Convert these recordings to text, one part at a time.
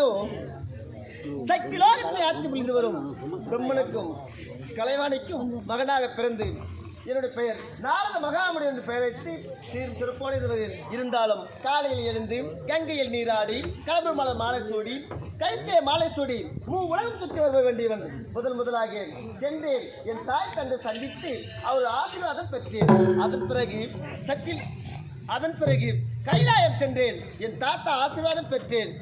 நானோ சக்தி ஆட்சி புரிந்து வரும். பிரம்மனுக்கும் கலைவாணிக்கும் மகனாக பிறந்து என்னுடைய பெயர் நாரத மகாமணி என்று பெயர் வைத்து சீர் திருப்போனிருவதில் இருந்தாலும் காலையில் எழுந்து கங்கையில் நீராடி கலப்பு மலர் மாலை சூடி கைத்தே மாலை சூடி மூ உலகம் சுற்றி வருவ வேண்டியவன். முதல் முதலாக சென்றேன் என் தாய் தந்தை சந்தித்து அவர் ஆசீர்வாதம் பெற்றேன். அதன் பிறகு சக்கில் அதன் பிறகு கைலாயம் சென்றேன். என் தாத்தா ஆசீர்வாதம் பெற்றேன்.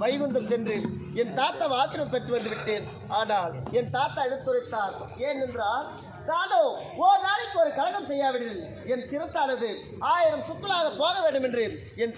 வைகுந்தம் சென்று என் தாத்தா ஆசிரியம் பெற்று வந்து விட்டேன் ஆனால் என் தாத்தா எடுத்துரைத்தார் ஏனென்றால் நானோ ஒரு நாளைக்கு ஒரு கழகம் செய்யாவிடில். என் சிரசானது ஆயிரம் சுக்கலாக போக வேண்டும் என்று என்